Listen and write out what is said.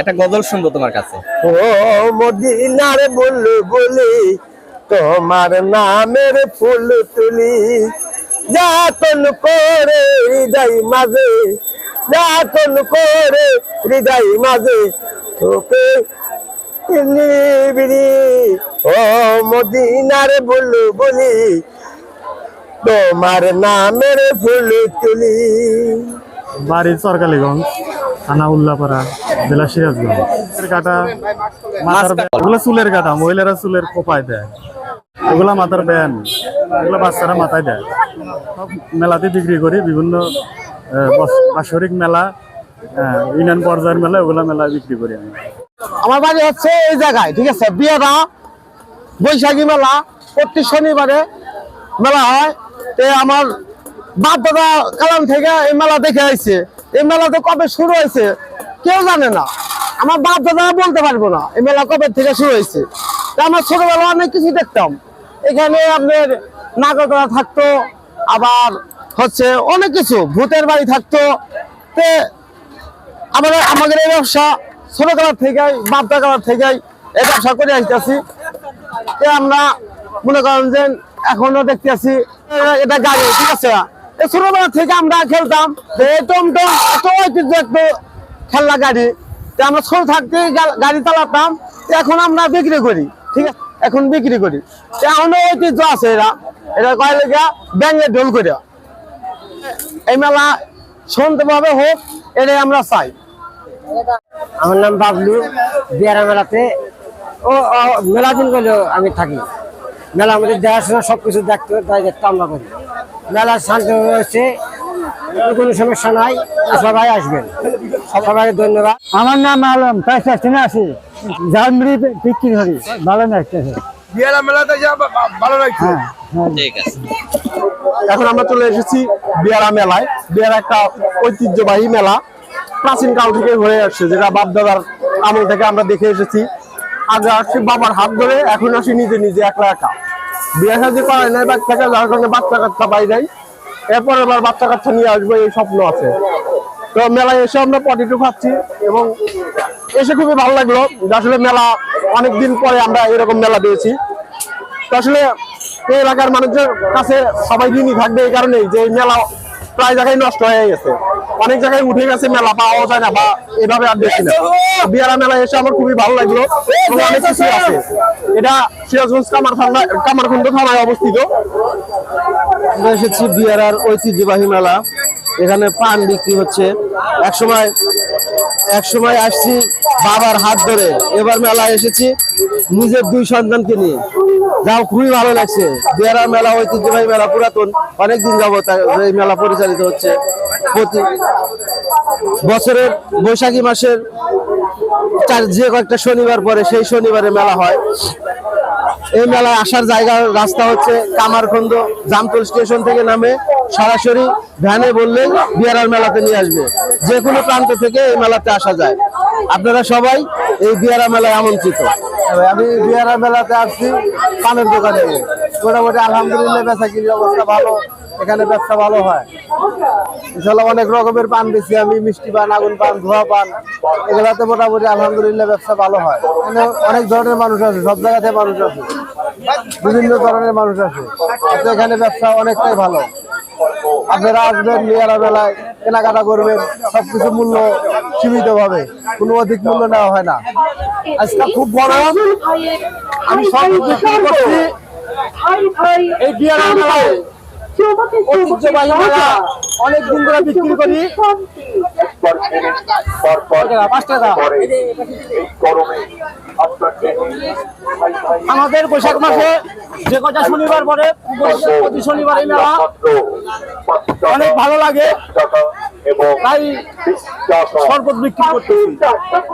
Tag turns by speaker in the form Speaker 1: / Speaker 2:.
Speaker 1: একটা গজল শুনব তোমার কাছে।
Speaker 2: ও মদিনার বলু বলি তোমার নামের ফুল তুলি। যাতন করে হৃদয় মাঝে যাতন করে হৃদয় মাঝে তোকে নিবিড়ি ও মদিনার বলু বলি তোমার নামের ফুল তুলি।
Speaker 3: বাড়ি সরকালিগঞ্জ। থানা উল্লাপাড়া জেলা সিরাজগঞ্জ। কাটা মাথার ওগুলো চুলের কাটা মহিলারা চুলের কোপায় দেয়। ওগুলা মাথার ব্যান এগুলো বাচ্চারা মাথায় দেয়। সব মেলাতে বিক্রি করি বিভিন্ন বাৎসরিক মেলা ইউনিয়ন পর্যায়ের মেলা ওগুলা মেলা বিক্রি করি আমি।
Speaker 2: আমার বাড়ি হচ্ছে এই জায়গায় ঠিক আছে? বিয়েটা বৈশাখী মেলা প্রতি শনিবারে মেলা হয়। তে আমার বাপ দাদা কালাম থেকে এই মেলা দেখে আইছে। এই মেলা তো কবে শুরু হয়েছে? কেউ জানে না। আমার বাপ দাদা বলতে পারব না এই মেলা কবে থেকে শুরু হয়েছে। আমার ছোটবেলা অনেক কিছু দেখতাম। এখানে আপনার নাগরদোলা থাকতো, আবার হচ্ছে অনেক কিছু, ভূতের বাড়ি থাকতো। তে আমাদের আমাদের এই ব্যবসা ছোটবেলার থেকে বাপদা কালার থেকে এই ব্যবসা করে আসতেছি। আমরা মনে করেন যে এখনও দেখতে আছি এটা গাড়ি, ঠিক আছে? ছোটবেলা থেকে আমরা খেলতাম। টমটম এত ঐতিহ্য একটু খেলনা গাড়ি। আমরা ছোট থাকতে গাড়ি চালাতাম। এখন আমরা বিক্রি করি, ঠিক আছে? এখন বিক্রি করি। এখনও ঐতিহ্য আছে এরা। এটা কয় লেগা? ব্যাঙ্গে ঢোল করে। এই মেলা শান্তভাবে হোক, এটাই আমরা চাই।
Speaker 4: আমার নাম বাবলু। বিয়ারা মেলাতে ও মেলা দিন গেলেও আমি থাকি। মেলা আমাদের দেখাশোনা সব কিছু দেখতে দায়িত্ব আমরা করি। মেলা শান্ত হয়েছে কোনো সমস্যা নাই সবাই আসবেন। সবাই ধন্যবাদ।
Speaker 5: আমার নাম আলম তাই চাষিনা আছি। ঝালমুড়ি বিক্রি করি ভালো লাগতেছে
Speaker 2: বিয়ারা মেলাতে যা ভালো লাগছে। এখন আমরা চলে এসেছি বিয়ারা মেলায়। বিয়ারা একটা ঐতিহ্যবাহী মেলা প্রাচীন কাল থেকে হয়ে আসছে যেটা বাপ দাদার আমল থেকে আমরা দেখে এসেছি। আগে আসছি বাবার হাত ধরে এখন আসি নিজে নিজে একলা একা। বিয়ে করাই নাই, বাচ্চাকে যার কারণে বাচ্চা কাচ্চা পাই নাই। এরপর এবার বাচ্চা কাচ্চা নিয়ে আসব, এই স্বপ্ন আছে। তো মেলায় এসে আমরা পটেটো খাচ্ছি এবং এসে খুবই ভালো লাগল আসলে মেলা অনেকদিন পরে আমরা এরকম মেলা পেয়েছি তো আসলে এই এলাকার মানুষদের কাছে সবাই ঋণই থাকবে এই কারণেই যে এই মেলা প্রায় জায়গায় নষ্ট হয়ে গেছে। অনেক জায়গায় উঠে গেছে মেলা পাওয়া যায় না বা এভাবে আর দেখি না। বিয়ারা মেলা এসে আমার খুবই ভালো লাগল। অনেক কিছু আছে। এটা সিরাজগঞ্জ কামার থানা কামারকুন্ড থানায় অবস্থিত। আমরা এসেছি বিয়ারার ঐতিহ্যবাহী মেলা। এখানে পান বিক্রি হচ্ছে। এক সময় এক সময় আসছি বাবার হাত ধরে। এবার মেলা এসেছি নিজের দুই সন্তানকে নিয়ে। যাও, খুবই ভালো লাগছে। বিয়ারা মেলা, ঐতিহ্যবাহী মেলা, পুরাতন। অনেকদিন যাবত এই মেলা পরিচালিত হচ্ছে। প্রতি বছরের বৈশাখী মাসের যে কয়েকটা শনিবার পরে সেই শনিবারে মেলা হয়। এই মেলায় আসার জায়গা, রাস্তা হচ্ছে কামারখন্দ, জামতল স্টেশন থেকে নামে সরাসরি ভ্যানে বললেই বিয়ারার মেলাতে নিয়ে আসবে। যে কোনো প্রান্ত থেকে এই মেলাতে আসা যায়। আপনারা সবাই এই বিয়ারা মেলায় আমন্ত্রিত। আমি বিয়ারা মেলাতে আসছি পানের দোকানে। মোটামুটি আলহামদুলিল্লাহ বেচা কিনির অবস্থা ভালো, এখানে ব্যবসা ভালো হয়। ইনশাল্লাহ অনেক রকমের পান বেশি আমি, মিষ্টি পান, আগুন পান, ধোয়া পান, এগুলাতে মোটামুটি আলহামদুলিল্লাহ ব্যবসা ভালো হয়। অনেক ধরনের মানুষ আছে, সব জায়গাতে মানুষ আছে। বিভিন্ন ধরনের মানুষ আছে। তো এখানে ব্যবসা অনেকটাই ভালো। আপনারা আসবেন মেয়ারা মেলায় কেনাকাটা করবেন সবকিছু মূল্য সীমিত ভাবে কোনো অধিক মূল্য নেওয়া হয় না। আজকে খুব গরম আমি। সব বিক্রি করছি। এই বিয়ারা মেলায় ঐতিহ্যবাহী মেলা অনেক দিন ধরে বিক্রি করি। পাঁচ টাকা। আমাদের বৈশাখ মাসে যে কটা শনিবার পরে প্রতি শনিবার এই মেলা। অনেক ভালো লাগে। তাই শরবত বিক্রি করতেছি।